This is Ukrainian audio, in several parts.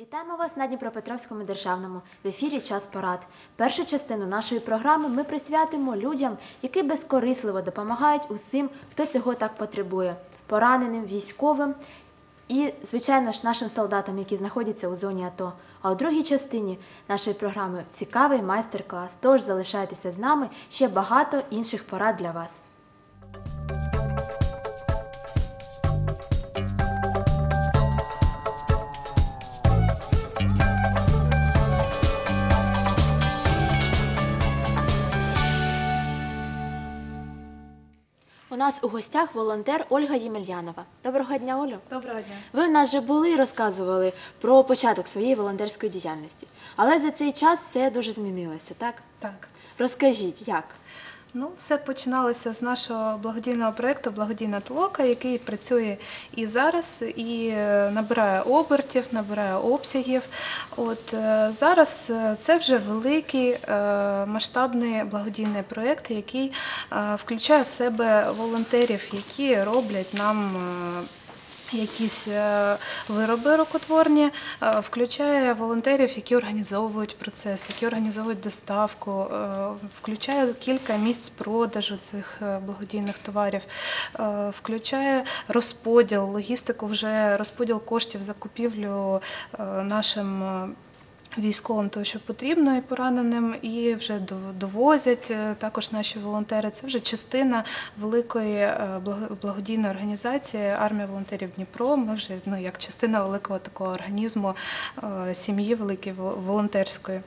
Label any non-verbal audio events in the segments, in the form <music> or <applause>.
Вітаємо вас на Дніпропетровському державному в ефірі Час порад. Першу частину нашої програми ми присвятимо людям, які безкорисливо допомагають усім, хто цього так потребує, пораненим, військовим і, звичайно ж, нашим солдатам, які знаходяться у зоні АТО. А у другій частині нашої програми цікавий майстер-клас. Тож залишайтеся з нами ще багато інших порад для вас. У нас у гостях волонтер Ольга Ємельянова. Доброго дня, Олю. Доброго дня. Ви в нас вже були і розказували про початок своєї волонтерської діяльності. Але за цей час все дуже змінилося, так? Так. Розкажіть, як? Ну, все починалося з нашого благодійного проєкту Благодійна толока, який працює і зараз, і е, набирає обертів, набирає обсягів. От е, зараз е, це вже великий масштабний благодійний проєкт, який включає в себе волонтерів, які роблять нам. Якісь е, вироби рукотворні, е, включає волонтерів, які організовують процес, які організовують доставку, е, включає кілька місць продажу цих благодійних товарів, включає розподіл, логістику, вже розподіл коштів за купівлю е, нашим. Військовим того, що потрібно, і пораненим, і вже дов- довозять е, також наші волонтери. Це вже частина великої е, благодійної організації Армія волонтерів Дніпро. Ми вже ну як частина великого такого організму е, сім'ї великої вол- волонтерської.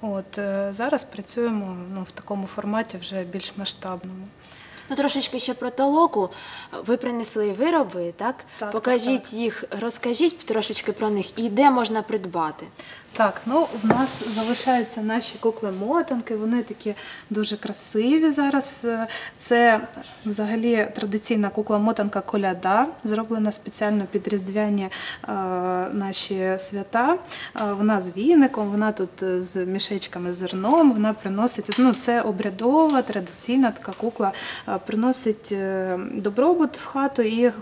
От зараз працюємо ну в такому форматі вже більш масштабному. Ну, трошечки ще про толоку. Ви принесли вироби, так? Так, Покажіть так, їх, розкажіть трошечки про них і де можна придбати. Так, ну в нас залишаються наші кукли-мотанки, вони такі дуже красиві зараз. Це взагалі традиційна кукла-мотанка коляда, зроблена спеціально під різдвяні е, наші свята. Е, Вона з віником, вона тут е, з мішечками з зерном, вона приносить, ну це обрядова, традиційна така кукла, е, приносить е, добробут в хату і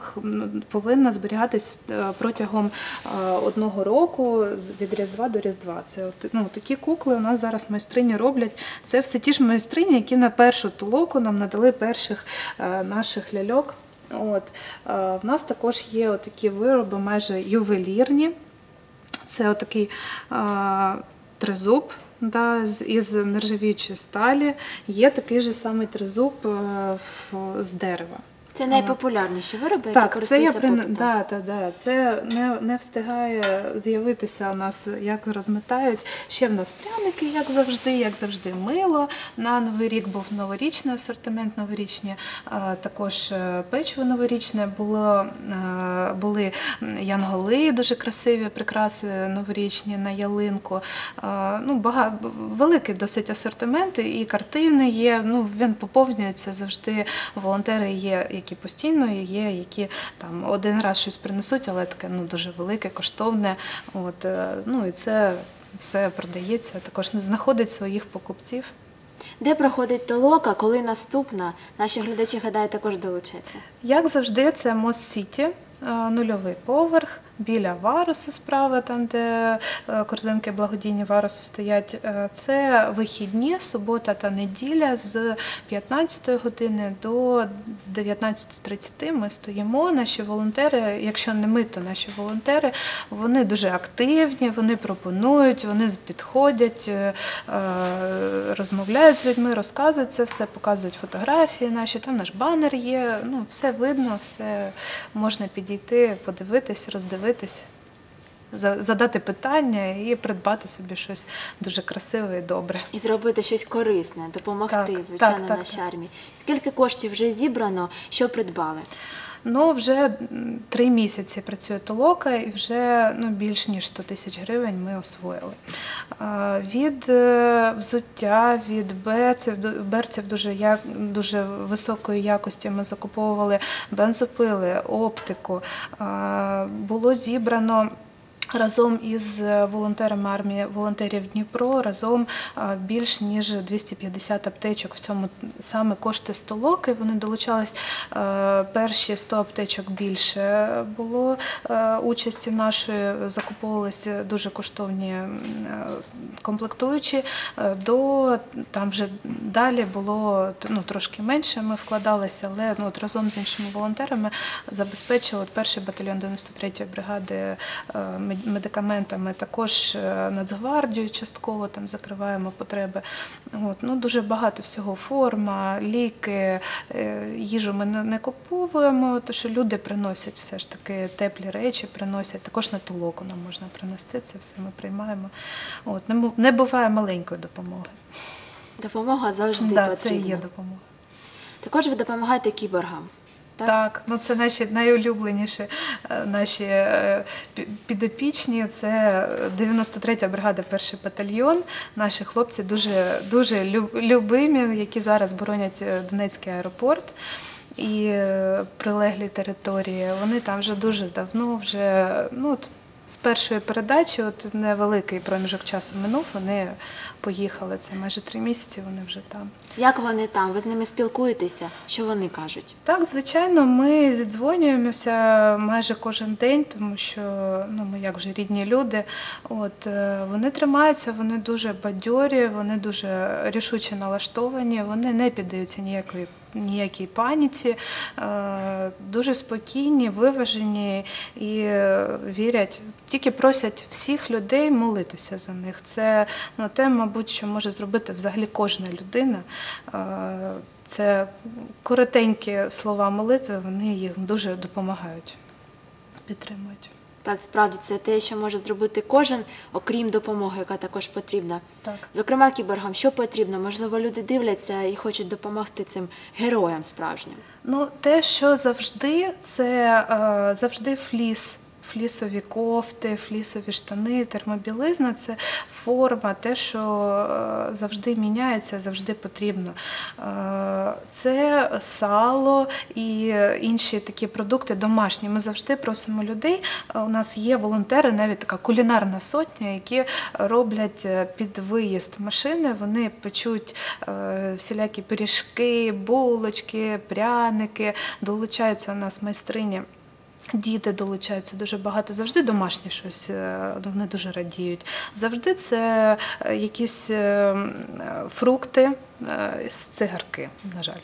повинна зберігатись е, протягом е, одного року від Різдва до Різдва. Це ну, такі кукли у нас зараз майстрині роблять. Це все ті ж майстрині, які на першу толоку нам надали перших е, наших ляльок. От. Е, В нас також є такі вироби майже ювелірні. Це отакий а, тризуб да, із нержавіючої сталі. Є такий же самий тризуб е, з дерева. Це найпопулярніші вироби, які Так, це я при... да, да, да. Це не, не встигає з'явитися у нас, як розметають. Ще в нас пряники, як завжди, як завжди, мило. На Новий рік був новорічний асортимент, новорічні, а, також е, печиво новорічне було, е, були янголи, дуже красиві прикраси новорічні на ялинку. Ну, бага... Великий досить асортимент, і картини є. Ну, він поповнюється завжди. Волонтери є, які постійно є, які там один раз щось принесуть, але таке ну дуже велике, коштовне. От е, ну і це все продається. Також не знаходить своїх покупців. Де проходить толока, коли наступна? Наші глядачі, гадаю, також долучаться. Як завжди, це Мост Сіті, е, нульовий поверх. Біля варусу справа, там де е, корзинки благодійні варусу стоять. Е, Це вихідні, субота та неділя з 15 години до 19.30 ми стоїмо. Наші волонтери, якщо не ми, то наші волонтери, вони дуже активні, вони пропонують, вони підходять, е, розмовляють з людьми, розказують це все, показують фотографії наші. Там наш банер є. Ну, все видно, все можна підійти, подивитись, роздивитись. За- Задати питання і придбати собі щось дуже красиве і добре. І зробити щось корисне, допомогти, Так, звичайно, так, так, нашій армії. Скільки коштів вже зібрано, що придбали? Ну, вже три місяці працює толока, і вже ну, більш ніж 100 тисяч гривень ми освоїли. Від е, взуття, від берців, берців дуже, як, дуже високої якості ми закуповували бензопили, оптику. Було зібрано Разом із волонтерами армії волонтерів Дніпро разом більш ніж 250 аптечок. В цьому саме кошти столоки. Вони долучались е, перші 100 аптечок більше було е, участі нашої. Закуповувалися дуже коштовні е, комплектуючі. Е, До там вже далі було ну, трошки менше. Ми вкладалися, але ну, от разом з іншими волонтерами забезпечили перший батальйон 93-ї бригади е, мед- медикаментами, також е, Нацгвардію частково там закриваємо потреби. От, ну, дуже багато всього. Форма, ліки, е, їжу ми не, куповуємо, тому що люди приносять все ж таки теплі речі, приносять. Також на толоку нам можна принести це все. Ми приймаємо. От, не, не буває маленької допомоги. Допомога завжди Да, потрібна. це і є допомога. Також ви допомагаєте кіборгам. Так? Так, ну це наші найулюбленіші е, наші е, підопічні. Це 93-я бригада, перший батальйон. Наші хлопці дуже дуже любимі, які зараз боронять е, Донецький аеропорт. І прилеглі території. Вони там вже дуже давно, вже ну з першої передачі, от невеликий проміжок часу минув. Вони поїхали. Це майже три місяці. Вони вже там. Як вони там? Ви з ними спілкуєтеся? Що вони кажуть? Так, звичайно, ми зідзвонюємося майже кожен день, тому що ну, ми як вже рідні люди. От, е, вони тримаються, вони дуже бадьорі, вони дуже рішуче налаштовані, вони не піддаються ніякої. Ніякій паніці, е, дуже спокійні, виважені і вірять, тільки просять всіх людей молитися за них. Це ну, те, мабуть, що може зробити взагалі кожна людина. Е, Це коротенькі слова молитви, вони їм дуже допомагають, підтримують. Так, справді це те, що може зробити кожен, окрім допомоги, яка також потрібна. Так. Зокрема, кіборгам, що потрібно? Можливо, люди дивляться і хочуть допомогти цим героям справжнім. Ну, те, що завжди, це е, завжди фліс. Флісові кофти, флісові штани, термобілизна це форма, те, що е, завжди міняється, завжди потрібно. Е, Це сало і інші такі продукти домашні. Ми завжди просимо людей. е, У нас є волонтери, навіть така кулінарна сотня, які роблять під виїзд машини. Вони печуть всілякі пиріжки, булочки, пряники. Долучаються у нас майстрині. Діти долучаються дуже багато. Завжди домашні щось, е, вони дуже радіють. Завжди це е, якісь е, фрукти з цигарки, на жаль.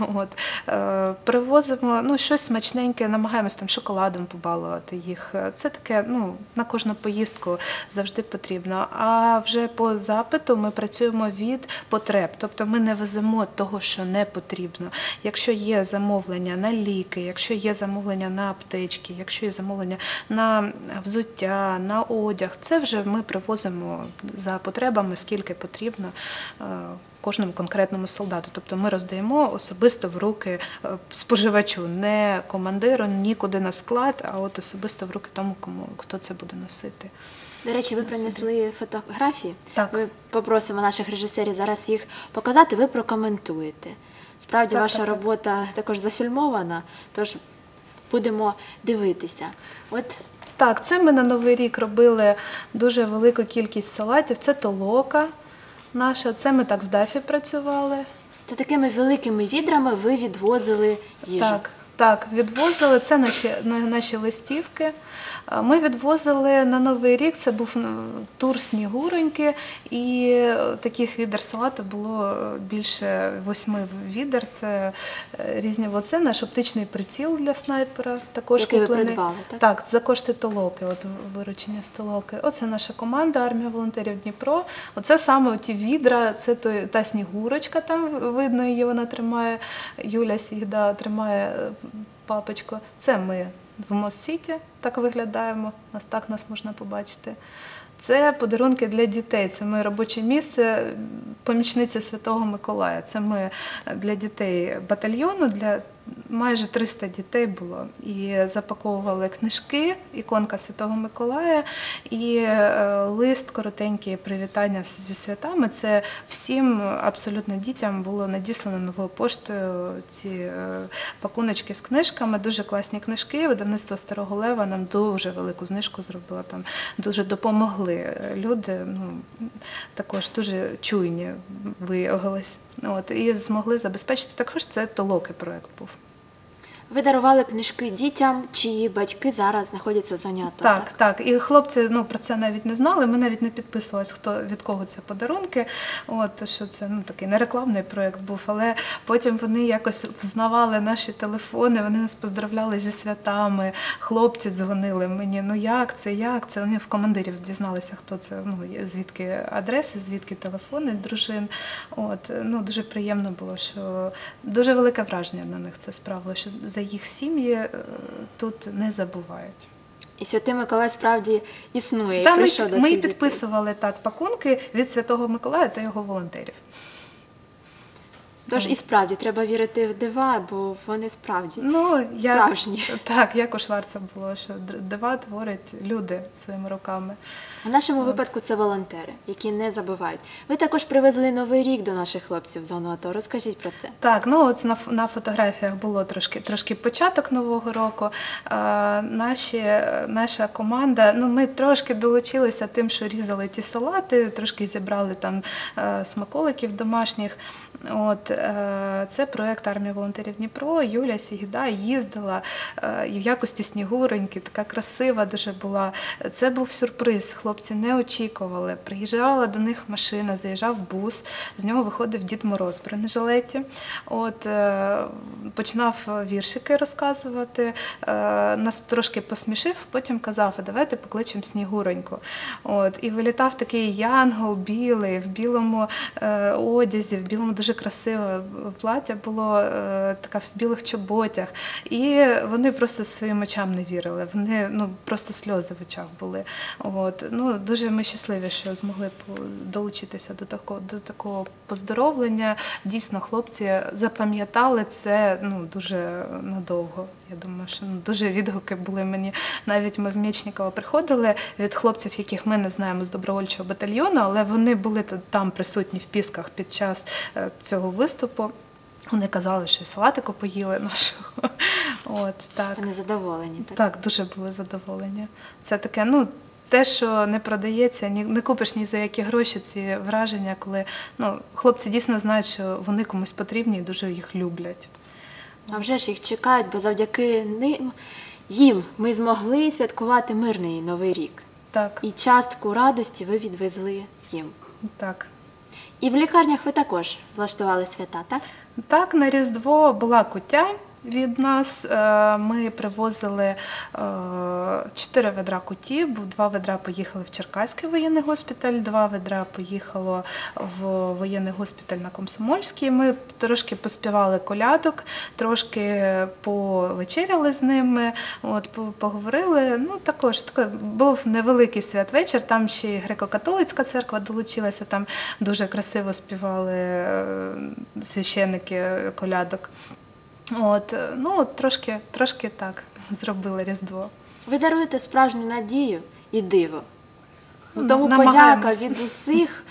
<laughs> От. Е, Привозимо ну, щось смачненьке, намагаємось там шоколадом побалувати їх. Е, Це таке ну, на кожну поїздку завжди потрібно. А вже по запиту ми працюємо від потреб. Тобто ми не веземо того, що не потрібно. Якщо є замовлення на ліки, якщо є замовлення на аптечки, якщо є замовлення на взуття, на одяг, це вже ми привозимо за потребами, скільки потрібно. Кожному конкретному солдату, тобто ми роздаємо особисто в руки е, споживачу, не командиру, нікуди на склад, а от особисто в руки тому, кому хто це буде носити. До речі, ви принесли фотографії. Так. Ми попросимо наших режисерів зараз їх показати, ви прокоментуєте. Справді, Так, ваша так, так. робота також зафільмована, тож будемо дивитися. От Так, це ми на Новий рік робили дуже велику кількість салатів. Це толока наша, це ми так в дафі працювали. то такими великими відрами ви відвозили їжу. Так, так, відвозили. Це наші, на- наші листівки. Ми відвозили на Новий рік. Це був тур Снігуроньки, і е, таких відер салату було е, більше восьми відер. Це е, різні. Оце наш оптичний приціл для снайпера. Також Який ви придбали, так? Так, за кошти толоки, от виручення з толоки. Оце наша команда армія волонтерів Дніпро. Оце саме ті відра, це той, та снігурочка, там видно її, вона тримає. Юля Сігда тримає папочку. Це ми в Моссіті так виглядаємо. Нас так нас можна побачити. Це подарунки для дітей. Це ми робоче місце, помічниця Святого Миколая. Це ми для дітей батальйону, для майже 300 дітей було. І запаковували книжки, іконка Святого Миколая і е, лист коротенький привітання зі святами. Це всім абсолютно дітям було надіслано новою поштою ці е, пакуночки з книжками. Дуже класні книжки. Видавництво Старого Лева нам дуже велику знижку зробило там, дуже допомогли. Люди ну, також дуже чуйні виявились. От, і змогли забезпечити також це толоки проект був. Ви дарували книжки дітям, чиї батьки зараз знаходяться в зоні АТО. Так, так. І хлопці ну, про це навіть не знали. Ми навіть не підписувалися, хто від кого це подарунки. От, що це ну, такий не рекламний проєкт був, але потім вони якось взнавали наші телефони, вони нас поздравляли зі святами. Хлопці дзвонили мені. Ну як це, як це? Вони в командирів дізналися, хто це, ну звідки адреси, звідки телефони дружин. От, ну, дуже приємно було, що дуже велике враження на них це справило, що за їх сім'ї е, тут не забувають. І Святий Миколай справді існує. і Та ми, до ми підписували так пакунки від Святого Миколая та його волонтерів. Тож і справді треба вірити в дива, бо вони справді Ну, справжні. Так, як у Шварца було, що дива творять люди своїми руками. В нашому випадку це волонтери, які не забувають. Ви також привезли новий рік до наших хлопців в зону АТО. Розкажіть про це. Так, ну от на, на фотографіях було трошки, трошки початок нового року. Е, наші, наша команда, ну ми трошки долучилися тим, що різали ті салати, трошки зібрали там смаколиків домашніх. От, це проект армія волонтерів Дніпро. Юля Сігіда їздила е, і в якості снігуреньки, така красива дуже була. Це був сюрприз. Хлопці не очікували. Приїжджала до них машина, заїжджав бус, з нього виходив Дід Мороз в бронежилеті. От, е, починав віршики розказувати, е, нас трошки посмішив, потім казав, давайте покличемо Снігуроньку. От, і вилітав такий янгол білий, в білому е, одязі, в білому дуже красиве плаття було, е, така в білих чоботях. І вони просто своїм очам не вірили. Вони ну, просто сльози в очах були. От, ну, дуже ми щасливі, що змогли долучитися до такого, до такого поздоровлення. Дійсно, хлопці запам'ятали це ну, дуже надовго. Я думаю, що ну, дуже відгуки були мені. Навіть ми в Мєчніково приходили від хлопців, яких ми не знаємо з добровольчого батальйону, але вони були там присутні в Пісках під час е, цього виступу. Вони казали, що і салатику поїли нашого. <laughs> От, так. Вони задоволені. Так? Так, дуже були задоволені. Це таке, ну. Те, що не продається, ні не купиш ні за які гроші ці враження, коли ну, хлопці дійсно знають, що вони комусь потрібні і дуже їх люблять. А вже ж їх чекають, бо завдяки ним їм ми змогли святкувати мирний новий рік. Так, І частку радості ви відвезли їм. так. І в лікарнях ви також влаштували свята, так? Так, на Різдво була куття від нас. Е, Ми привозили е, чотири ведра куті, бо два ведра поїхали в Черкаський воєнний госпіталь, два ведра поїхало в воєнний госпіталь на Комсомольський. Ми трошки поспівали колядок, трошки повечеряли з ними, от, поговорили. Ну, також такий був невеликий святвечір, там ще й греко-католицька церква долучилася, там дуже красиво співали е, священники колядок. От, е, ну, от трошки, трошки так <laughs> зробили Різдво. Ви даруєте справжню надію і диво. Ну, Тому подяка від усіх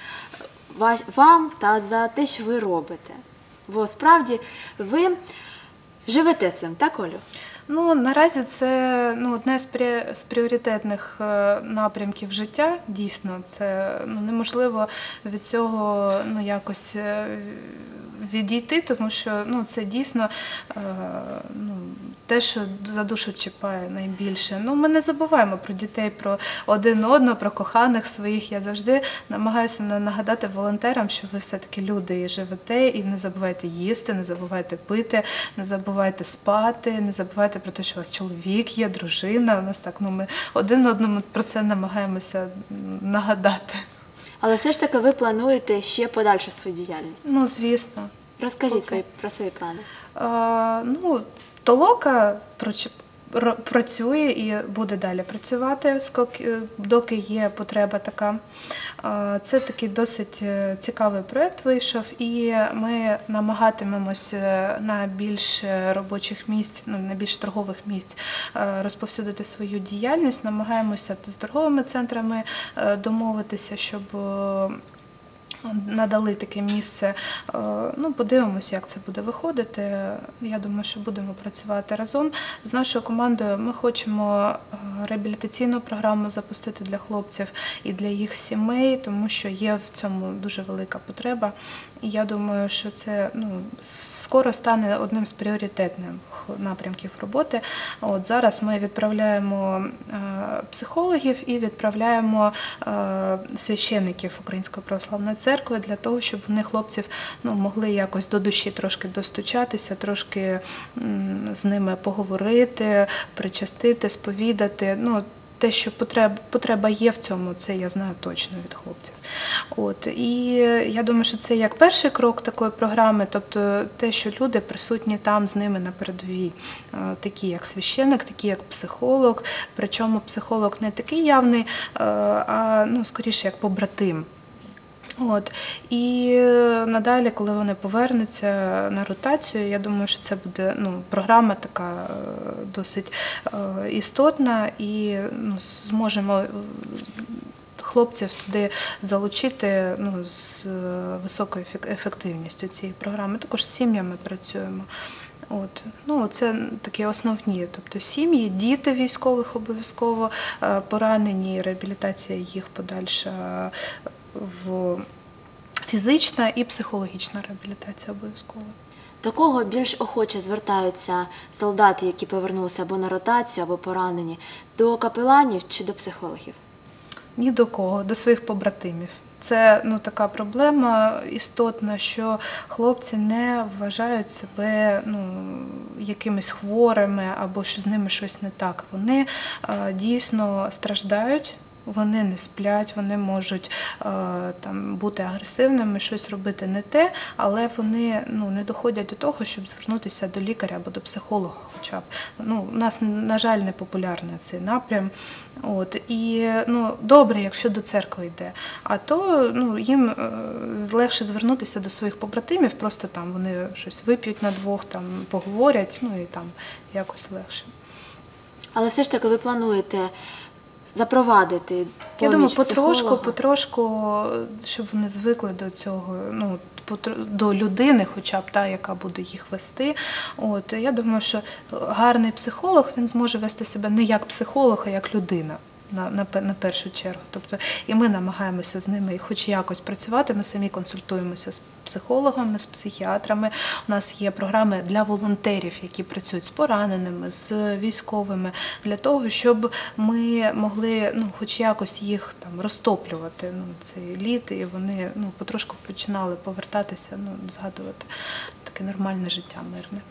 вам та за те, що ви робите. Бо справді ви живете цим, так, Олю? Ну, наразі це ну, одне з, прі- з пріоритетних е, напрямків життя. Дійсно, це ну, неможливо від цього ну, якось е, відійти, тому що ну, це дійсно е, ну, те, що за душу чіпає найбільше. Ну, ми не забуваємо про дітей, про один одного, про коханих своїх. Я завжди намагаюся на- нагадати волонтерам, що ви все-таки люди і живете, і не забувайте їсти, не забувайте пити, не забувайте спати, не забувайте про те, що у вас чоловік є, дружина. У нас так ну ми один одному про це намагаємося нагадати. Але все ж таки ви плануєте ще подальшу свою діяльність. Ну, звісно. Розкажіть свої, про свої плани. Е, ну, толока працює і буде далі працювати, скоки- доки є потреба така. Е, Це такий досить е, цікавий проєкт вийшов, і ми намагатимемось е, на більше робочих місць, ну на більш торгових місць е, розповсюдити свою діяльність. Намагаємося з торговими центрами е, домовитися, щоб е, надали таке місце. Е, Ну, подивимося, як це буде виходити. Я думаю, що будемо працювати разом. З нашою командою ми хочемо е, реабілітаційну програму запустити для хлопців і для їх сімей, тому що є в цьому дуже велика потреба. І я думаю, що це ну, скоро стане одним з пріоритетних напрямків роботи. От зараз ми відправляємо е, психологів і відправляємо е, священиків Української православної церкви для того, щоб вони хлопців ну, могли якось до душі трошки достучатися, трошки з ними поговорити, причастити, сповідати. Ну, те, що потреба, потреба є в цьому, це я знаю точно від хлопців. От і я думаю, що це як перший крок такої програми, тобто те, що люди присутні там з ними на передовій, Е, такі як священик, такі як психолог. Причому психолог не такий явний, е, а ну скоріше як побратим. От і е, надалі, коли вони повернуться на ротацію, я думаю, що це буде ну, програма така е, досить е, істотна, і ну, зможемо хлопців туди залучити ну, з високою ефективністю цієї програми. Також з сім'ями працюємо. От ну це такі основні, тобто сім'ї, діти військових обов'язково поранені, реабілітація їх подальша в фізична і психологічна реабілітація обов'язково. До кого більш охоче звертаються солдати, які повернулися або на ротацію, або поранені, до капеланів чи до психологів? Ні до кого, до своїх побратимів. Це ну така проблема істотна, що хлопці не вважають себе ну якимись хворими або що з ними щось не так. Вони дійсно страждають. Вони не сплять, вони можуть е, там бути агресивними, щось робити не те, але вони ну не доходять до того, щоб звернутися до лікаря або до психолога. Хоча б ну у нас на жаль не популярний цей напрям. От і ну добре, якщо до церкви йде. А то ну їм е, легше звернутися до своїх побратимів, просто там вони щось вип'ють на двох, там поговорять, ну і там якось легше. Але все ж таки ви плануєте запровадити Я думаю, потрошку, потрошку, щоб вони звикли до цього, ну до людини, хоча б та, яка буде їх вести. От я думаю, що гарний психолог він зможе вести себе не як психолог, а як людина. На, на, на першу чергу. Тобто, і ми намагаємося з ними хоч якось працювати. Ми самі консультуємося з психологами, з психіатрами. У нас є програми для волонтерів, які працюють з пораненими, з військовими, для того, щоб ми могли ну, хоч якось їх там розтоплювати. Ну, цей літ, і вони ну, потрошку починали повертатися, ну, згадувати таке нормальне життя мирне.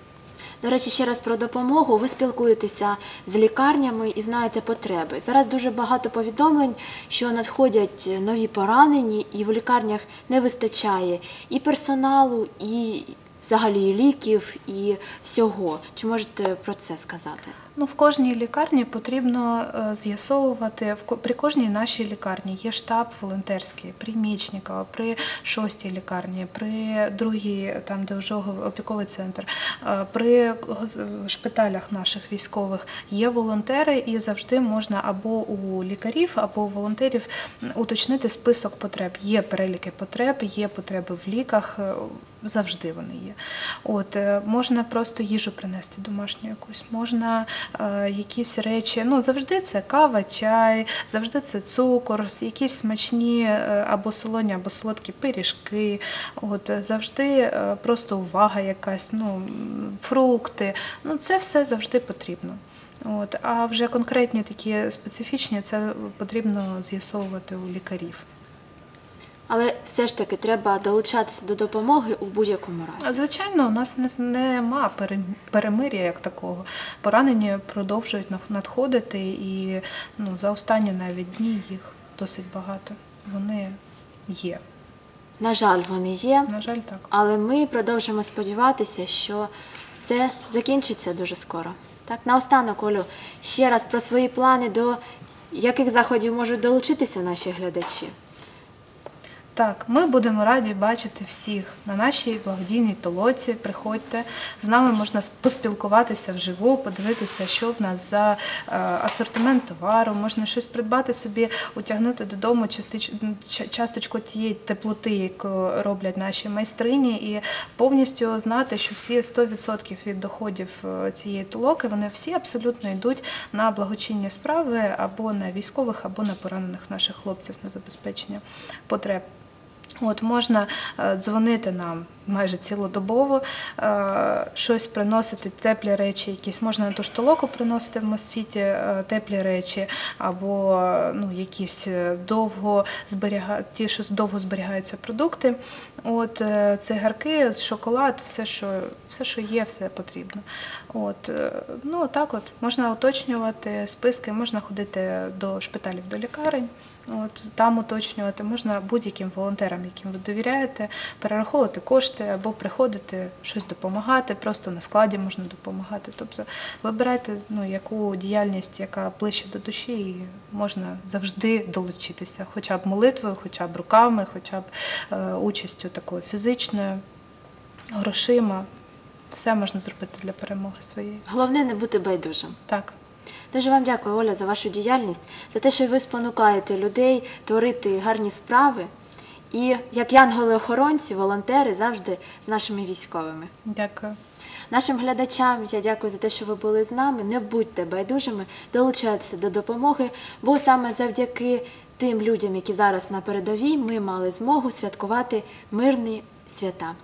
До речі, ще раз про допомогу. Ви спілкуєтеся з лікарнями і знаєте потреби. Зараз дуже багато повідомлень, що надходять нові поранені, і в лікарнях не вистачає і персоналу, і взагалі і ліків, і всього. Чи можете про це сказати? Ну, в кожній лікарні потрібно е, з'ясовувати при кожній нашій лікарні є штаб волонтерський при Мічникова, при шостій лікарні, при другій, там де вже опіковий центр, е, при шпиталях наших військових є волонтери, і завжди можна або у лікарів, або у волонтерів уточнити список потреб. Є переліки потреб, є потреби в ліках. Завжди вони є. От е, можна просто їжу принести домашню якусь, можна е, якісь речі. Ну завжди це кава, чай, завжди це цукор, якісь смачні е, або солоні, або солодкі пиріжки. От е, завжди просто увага якась, ну фрукти. Ну це все завжди потрібно. От, а вже конкретні такі специфічні, це потрібно з'ясовувати у лікарів. Але все ж таки треба долучатися до допомоги у будь-якому разі. Звичайно, у нас нема перемир'я як такого. Поранені продовжують надходити, і ну, за останні навіть дні їх досить багато. Вони є. На жаль, вони є. На жаль, так. Але ми продовжуємо сподіватися, що все закінчиться дуже скоро. Так, наостанок, Олю, ще раз про свої плани, до яких заходів можуть долучитися наші глядачі. Так, ми будемо раді бачити всіх на нашій благодійній толоці. Приходьте з нами можна поспілкуватися вживу, подивитися, що в нас за е, асортимент товару. Можна щось придбати собі, утягнути додому частич, часточку тієї теплоти, яку роблять наші майстрині, і повністю знати, що всі 100% від доходів е, цієї толоки вони всі абсолютно йдуть на благочинні справи або на військових, або на поранених наших хлопців на забезпечення потреб. От можна е, дзвонити нам майже цілодобово, е, щось приносити, теплі речі, якісь можна на ту ж толоку приносити в Моссіті е, теплі речі, або ну, якісь довго зберіга... ті, що довго зберігаються продукти. От цигарки, шоколад, все, що, все, що є, все потрібно. От, ну так от можна уточнювати списки, можна ходити до шпиталів, до лікарень. От там уточнювати можна будь-яким волонтерам, яким ви довіряєте, перераховувати кошти або приходити щось допомагати, просто на складі можна допомагати. Тобто вибирайте ну, яку діяльність, яка ближче до душі, і можна завжди долучитися, хоча б молитвою, хоча б руками, хоча б е, участю такою фізичною, грошима. Все можна зробити для перемоги своєї. Головне не бути байдужим. Так. Дуже вам дякую, Оля, за вашу діяльність, за те, що ви спонукаєте людей творити гарні справи. І як янголи-охоронці, волонтери завжди з нашими військовими. Дякую. Нашим глядачам я дякую за те, що ви були з нами. Не будьте байдужими, долучайтеся до допомоги, бо саме завдяки тим людям, які зараз на передовій, ми мали змогу святкувати мирні свята.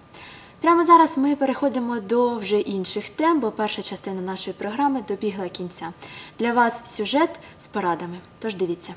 Прямо зараз ми переходимо до вже інших тем, бо перша частина нашої програми добігла кінця. Для вас сюжет з порадами. Тож дивіться.